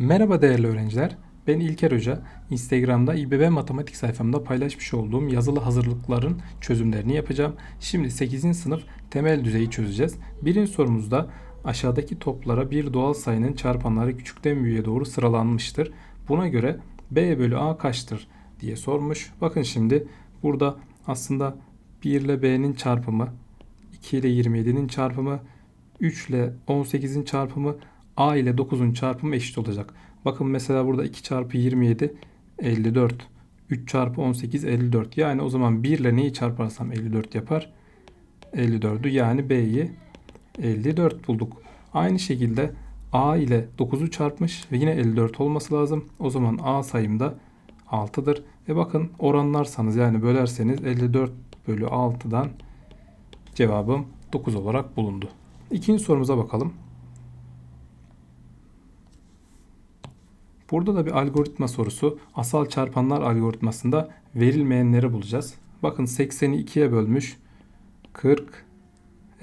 Merhaba değerli öğrenciler. Ben İlker Hoca. Instagram'da İBB Matematik sayfamda paylaşmış olduğum yazılı hazırlıkların çözümlerini yapacağım. Şimdi 8. sınıf temel düzeyi çözeceğiz. Birinci sorumuzda aşağıdaki toplara bir doğal sayının çarpanları küçükten büyüğe doğru sıralanmıştır. Buna göre B bölü A kaçtır diye sormuş. Bakın şimdi burada aslında 1 ile B'nin çarpımı, 2 ile 27'nin çarpımı, 3 ile 18'in çarpımı A ile 9'un çarpımı eşit olacak. Bakın mesela burada 2 çarpı 27 54. 3 çarpı 18 54. Yani o zaman 1 ile neyi çarparsam 54 yapar? 54'ü yani B'yi 54 bulduk. Aynı şekilde A ile 9'u çarpmış ve yine 54 olması lazım. O zaman A sayımda 6'dır. E bakın oranlarsanız yani bölerseniz 54 bölü 6'dan cevabım 9 olarak bulundu. İkinci sorumuza bakalım. Burada da bir algoritma sorusu. Asal çarpanlar algoritmasında verilmeyenleri bulacağız. Bakın 80'i 2'ye bölmüş. 40.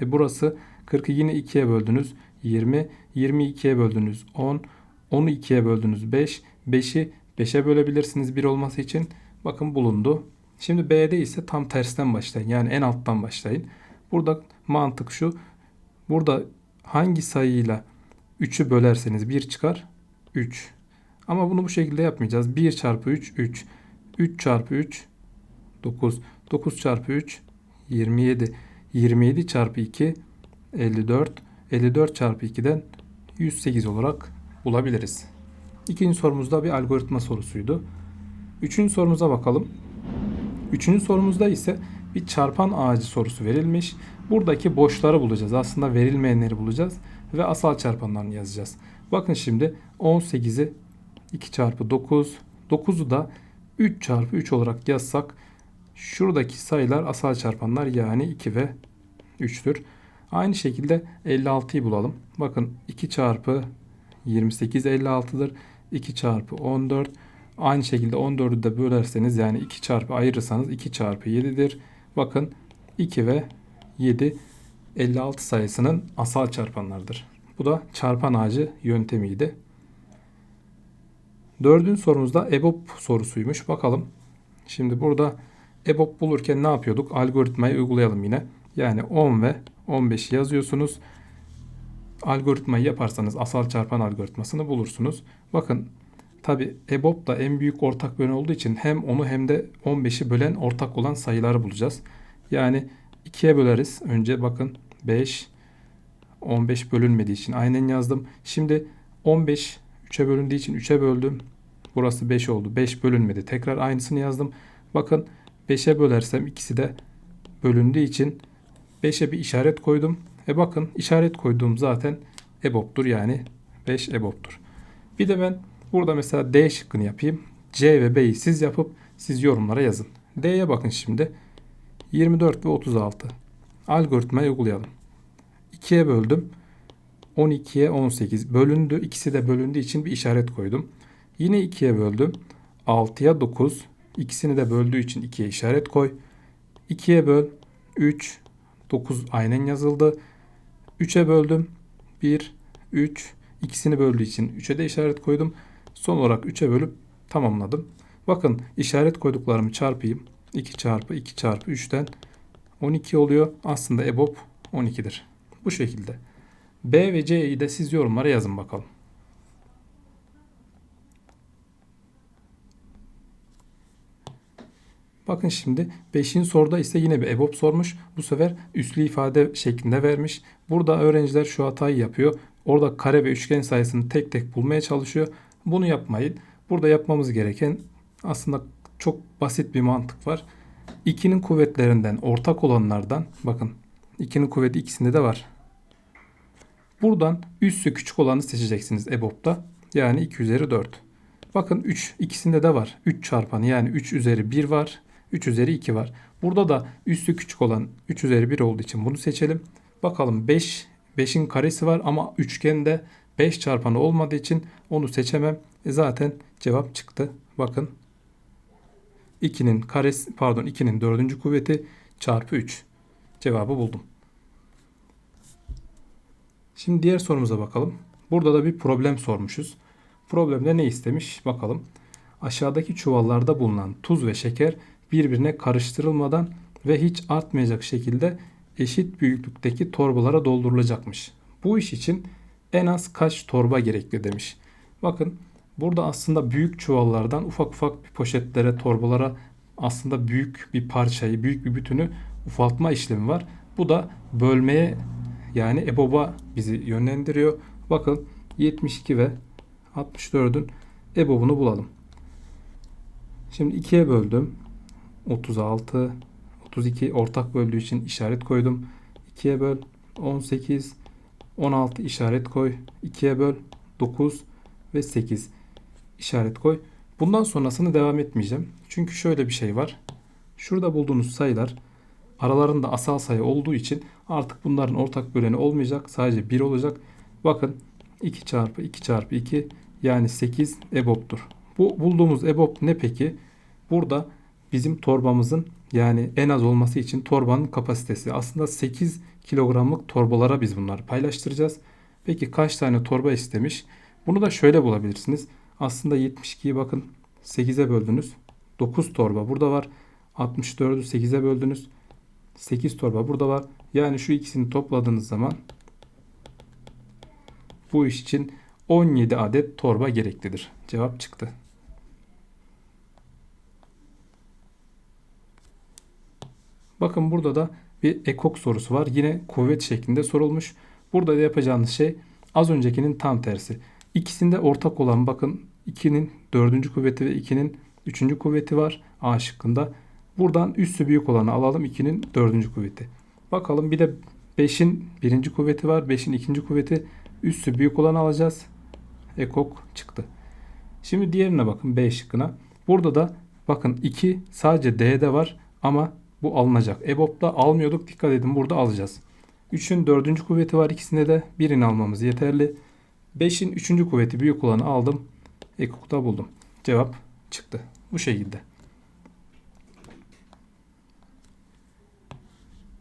E burası 40'ı yine 2'ye böldünüz. 20. 20'yi 2'ye böldünüz. 10. 10'u 2'ye böldünüz. 5. 5'i 5'e bölebilirsiniz 1 olması için. Bakın bulundu. Şimdi B'de ise tam tersten başlayın. Yani en alttan başlayın. Burada mantık şu. Burada hangi sayıyla 3'ü bölerseniz 1 çıkar. 3. Ama bunu bu şekilde yapmayacağız. 1 çarpı 3 3. 3 çarpı 3 9. 9 çarpı 3 27. 27 çarpı 2 54. 54 çarpı 2'den 108 olarak bulabiliriz. İkinci sorumuzda bir algoritma sorusuydu. Üçüncü sorumuza bakalım. Üçüncü sorumuzda ise bir çarpan ağacı sorusu verilmiş. Buradaki boşları bulacağız. Aslında verilmeyenleri bulacağız ve asal çarpanlarını yazacağız. Bakın şimdi 18'i 2 çarpı 9. 9'u da 3 çarpı 3 olarak yazsak şuradaki sayılar asal çarpanlar yani 2 ve 3'tür. Aynı şekilde 56'yı bulalım. Bakın 2 çarpı 28 56'dır. 2 çarpı 14. Aynı şekilde 14'ü de bölerseniz yani 2 çarpı ayırırsanız 2 çarpı 7'dir. Bakın 2 ve 7 56 sayısının asal çarpanlarıdır. Bu da çarpan ağacı yöntemiydi. Dördüncü sorumuzda EBOB sorusuymuş. Bakalım. Şimdi burada EBOB bulurken ne yapıyorduk? Algoritmayı uygulayalım yine. Yani 10 ve 15'i yazıyorsunuz. Algoritmayı yaparsanız asal çarpan algoritmasını bulursunuz. Bakın tabi EBOB da en büyük ortak bölen olduğu için hem onu hem de 15'i bölen ortak olan sayıları bulacağız. Yani 2'ye böleriz. Önce bakın 5 15 bölünmediği için aynen yazdım. Şimdi 15 3'e bölündüğü için 3'e böldüm. Burası 5 oldu. 5 bölünmedi. Tekrar aynısını yazdım. Bakın 5'e bölersem ikisi de bölündüğü için 5'e bir işaret koydum. E bakın işaret koyduğum zaten EBOB'dur yani 5 EBOB'dur. Bir de ben burada mesela D şıkkını yapayım. C ve B'yi siz yapıp siz yorumlara yazın. D'ye bakın şimdi. 24 ve 36. Algoritmayı uygulayalım. 2'ye böldüm. 12'ye 18 bölündü. İkisi de bölündüğü için bir işaret koydum. Yine 2'ye böldüm. 6'ya 9. İkisini de böldüğü için 2'ye işaret koy. 2'ye böl. 3. 9 aynen yazıldı. 3'e böldüm. 1. 3. İkisini böldüğü için 3'e de işaret koydum. Son olarak 3'e bölüp tamamladım. Bakın işaret koyduklarımı çarpayım. 2 çarpı 2 çarpı 3'ten 12 oluyor. Aslında EBOB 12'dir. Bu şekilde. B ve C'yi de siz yorumlara yazın bakalım. Bakın şimdi 5. soruda ise yine bir EBOB sormuş. Bu sefer üslü ifade şeklinde vermiş. Burada öğrenciler şu hatayı yapıyor. Orada kare ve üçgen sayısını tek tek bulmaya çalışıyor. Bunu yapmayın. Burada yapmamız gereken aslında çok basit bir mantık var. 2'nin kuvvetlerinden ortak olanlardan bakın 2'nin kuvveti ikisinde de var. Buradan üssü küçük olanı seçeceksiniz EBOB'da. Yani 2 üzeri 4. Bakın 3 ikisinde de var. 3 çarpanı yani 3 üzeri 1 var. 3 üzeri 2 var. Burada da üssü küçük olan 3 üzeri 1 olduğu için bunu seçelim. Bakalım 5 5'in karesi var ama üçgende 5 çarpanı olmadığı için onu seçemem. E zaten cevap çıktı. Bakın 2'nin karesi pardon 2'nin 4. kuvveti çarpı 3. Cevabı buldum. Şimdi diğer sorumuza bakalım. Burada da bir problem sormuşuz. Problemde ne istemiş bakalım. Aşağıdaki çuvallarda bulunan tuz ve şeker birbirine karıştırılmadan ve hiç artmayacak şekilde eşit büyüklükteki torbalara doldurulacakmış. Bu iş için en az kaç torba gerekli demiş. Bakın burada aslında büyük çuvallardan ufak ufak bir poşetlere, torbalara aslında büyük bir parçayı, büyük bir bütünü ufaltma işlemi var. Bu da bölmeye yani EBOB'a bizi yönlendiriyor. Bakın 72 ve 64'ün EBOB'unu bulalım. Şimdi 2'ye böldüm. 36, 32 ortak böldüğü için işaret koydum. 2'ye böl 18, 16 işaret koy. 2'ye böl 9 ve 8 işaret koy. Bundan sonrasını devam etmeyeceğim. Çünkü şöyle bir şey var. Şurada bulduğunuz sayılar aralarında asal sayı olduğu için artık bunların ortak böleni olmayacak. Sadece 1 olacak. Bakın 2 çarpı 2 çarpı 2 yani 8 EBOB'dur. Bu bulduğumuz EBOB ne peki? Burada bizim torbamızın yani en az olması için torbanın kapasitesi. Aslında 8 kilogramlık torbalara biz bunları paylaştıracağız. Peki kaç tane torba istemiş? Bunu da şöyle bulabilirsiniz. Aslında 72'yi bakın 8'e böldünüz. 9 torba burada var. 64'ü 8'e böldünüz. 8 torba burada var. Yani şu ikisini topladığınız zaman bu iş için 17 adet torba gereklidir. Cevap çıktı. Bakın burada da bir ekok sorusu var. Yine kuvvet şeklinde sorulmuş. Burada da yapacağınız şey az öncekinin tam tersi. İkisinde ortak olan bakın 2'nin 4. kuvveti ve 2'nin 3. kuvveti var A şıkkında. Buradan üssü büyük olanı alalım 2'nin 4. kuvveti. Bakalım bir de 5'in 1. kuvveti var. 5'in 2. kuvveti üssü büyük olanı alacağız. Ekok çıktı. Şimdi diğerine bakın B şıkkına. Burada da bakın 2 sadece D'de var ama bu alınacak. EBOB'da almıyorduk. Dikkat edin burada alacağız. 3'ün 4. kuvveti var ikisinde de. Birini almamız yeterli. 5'in 3. kuvveti büyük olanı aldım. Ekok'ta buldum. Cevap çıktı. Bu şekilde.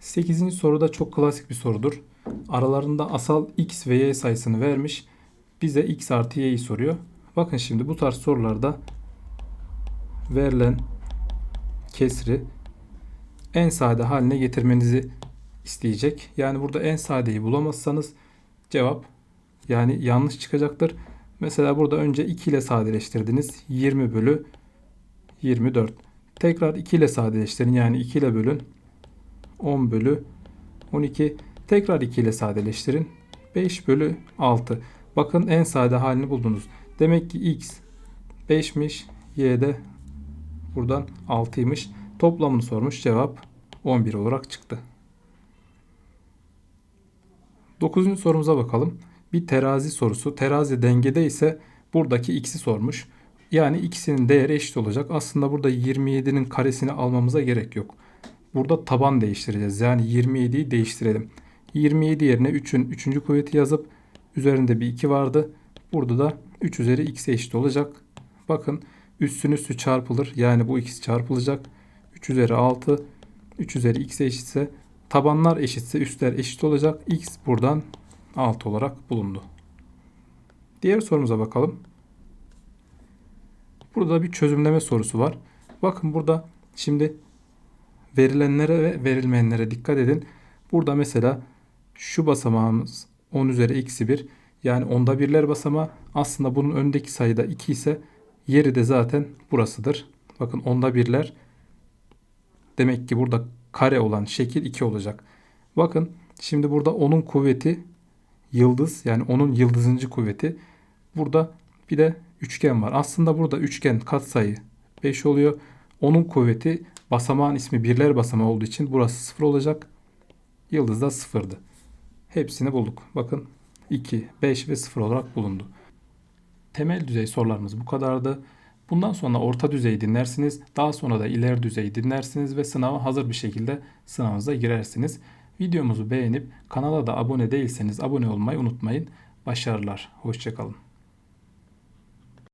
8. soruda çok klasik bir sorudur. Aralarında asal x ve y sayısını vermiş. Bize x artı y'yi soruyor. Bakın şimdi bu tarz sorularda verilen kesri en sade haline getirmenizi isteyecek. Yani burada en sadeyi bulamazsanız cevap yani yanlış çıkacaktır. Mesela burada önce 2 ile sadeleştirdiniz. 20 bölü 24. Tekrar 2 ile sadeleştirin. Yani 2 ile bölün. 10 bölü 12. Tekrar 2 ile sadeleştirin. 5 bölü 6. Bakın en sade halini buldunuz. Demek ki x 5'miş. Y de buradan 6'ymış. Toplamını sormuş. Cevap 11 olarak çıktı. 9. sorumuza bakalım. Bir terazi sorusu. Terazi dengede ise buradaki x'i sormuş. Yani ikisinin değeri eşit olacak. Aslında burada 27'nin karesini almamıza gerek yok. Burada taban değiştireceğiz. Yani 27'yi değiştirelim. 27 yerine 3'ün 3. kuvveti yazıp üzerinde bir 2 vardı. Burada da 3 üzeri x'e eşit olacak. Bakın üstün üstü çarpılır. Yani bu x çarpılacak. 3 üzeri 6 3 üzeri x'e eşitse tabanlar eşitse üstler eşit olacak. x buradan 6 olarak bulundu. Diğer sorumuza bakalım. Burada bir çözümleme sorusu var. Bakın burada şimdi verilenlere ve verilmeyenlere dikkat edin. Burada mesela şu basamağımız 10 üzeri eksi 1 yani onda birler basamağı aslında bunun öndeki sayıda 2 ise yeri de zaten burasıdır. Bakın onda birler demek ki burada kare olan şekil 2 olacak. Bakın şimdi burada onun kuvveti yıldız yani onun yıldızıncı kuvveti. Burada bir de üçgen var. Aslında burada üçgen katsayı 5 oluyor. Onun kuvveti basamağın ismi birler basamağı olduğu için burası 0 olacak. Yıldız da 0'dı. Hepsini bulduk. Bakın 2, 5 ve 0 olarak bulundu. Temel düzey sorularımız bu kadardı. Bundan sonra orta düzeyi dinlersiniz. Daha sonra da ileri düzeyi dinlersiniz ve sınava hazır bir şekilde sınavınıza girersiniz. Videomuzu beğenip kanala da abone değilseniz abone olmayı unutmayın. Başarılar. Hoşçakalın.